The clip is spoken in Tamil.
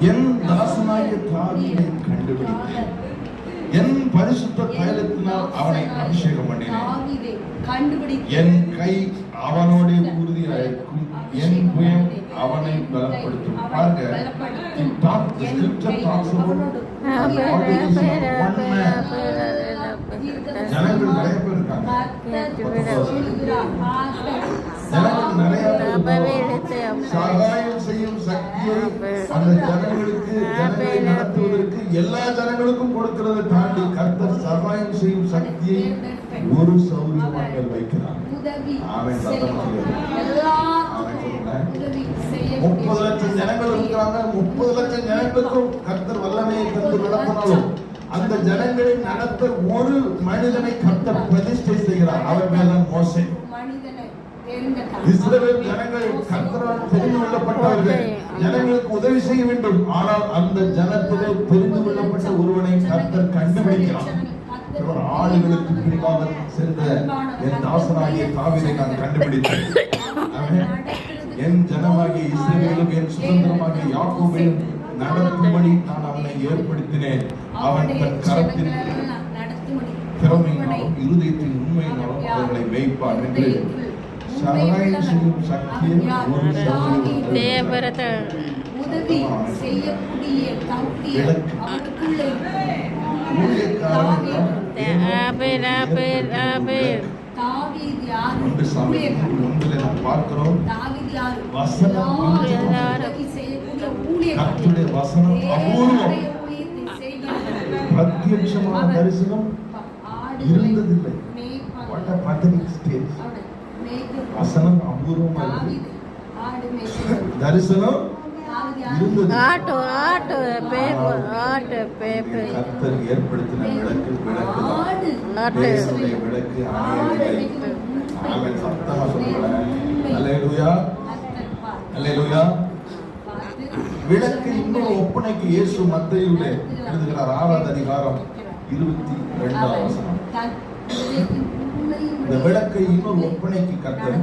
என் தாசனாகிய தாவீதை கண்டுபிடித்தேன். என் பரிசுத்த தைலத்தினால் அவனை அபிஷேகம் பண்ணினேன் என் கை அவனோட உறுதியாயிருக்கும் என் புயம் அவனை பலப்படுத்தும். பாருங்க. ஜனங்கள் நிறைய பேர் இருக்காங்க. ஜனங்கள் நிறைய. சகாயம் சக்தியை அந்த ஜனங்களுக்கு ஜனங்களை நடத்துவதற்கு எல்லா ஜனங்களுக்கும் கொடுக்கிறதை தாண்டி கர்த்தர் சகாயம் செய்யும் சக்தியை ஒரு சௌரியமாக வைக்கிறார். முப்பது லட்சம் ஜனங்கள் இருக்கிறாங்க. முப்பது லட்சம் ஜனங்களுக்கும் கர்த்தர் வல்லமையை தந்து நடத்தினாலும் அந்த ஜனங்களை நடத்த ஒரு மனிதனை கர்த்தர் பிரதிஷ்டை செய்கிறார். அவர் மேல மோசே. இஸ்ரவேல் ஜனங்கள் கர்த்தரால் தெரிந்து கொள்ளப்பட்டவர்கள். ஜனங்களுக்கு உதவி செய்ய வேண்டும். ஆனால் அந்த ஜனத்திலே தெரிந்து கொள்ளப்பட்ட ஒருவனை கர்த்தர் கண்டுபிடிக்கிறார் ஆளுகளுக்கு பின்பாக சென்ற என் தாசனாகிய தாவிதை நான் கண்டுபிடித்தேன். என் ஜனமாகிய இஸ்ரவேலும் என் சுதந்திரமாகிய யாக்கோபையும் நடத்தும்படி நான் அவனை ஏற்படுத்தினேன். அவன் தன் கரத்தில் திறமையினாலும் இருதயத்தின் உண்மையினாலும் அவர்களை வைப்பான் என்று சகாயம் செய்யும் சக்தியை ஒரு சகோதரன் தேவரத்தை உதவி செய்யக்கூடிய தகுதியை அவனுக்குள்ளே ஊழியக்காரன் ஆபேர் ஆபேர் ஆபேர் தாவீது யார் ஒன்று சாமி ஊழியக்காரன். ஒன்றில் நாம் பார்க்கிறோம் தாவீது யார் வசனம் எல்லாரும் உதவி செய்யக்கூடிய ஊழியக்காரன். கர்த்தருடைய வசனம் அபூர்வம் தேவனுடைய ஊழியத்தை செய்கிறவன். பிரத்யட்சமான தரிசனம் ஆடுகளை இருந்ததில்லை மேய்ப்பான். What a pathetic state. வசனம் அபூர்வமா. தரிசனம் கர்த்தர் ஏற்படுத்தின விளக்கு விளக்கு. பார். அல்லேலூயா. பார்த்து. விளக்கு இன்னொரு ஒப்பனைக்கு இயேசு மத்தையிலே எழுதுகிறார். ஆறாவது அதிகாரம் இருபத்தி ரெண்டாம் வசனம். இந்த விளக்கை இன்னொரு ஒப்பனைக்கு கர்த்தர்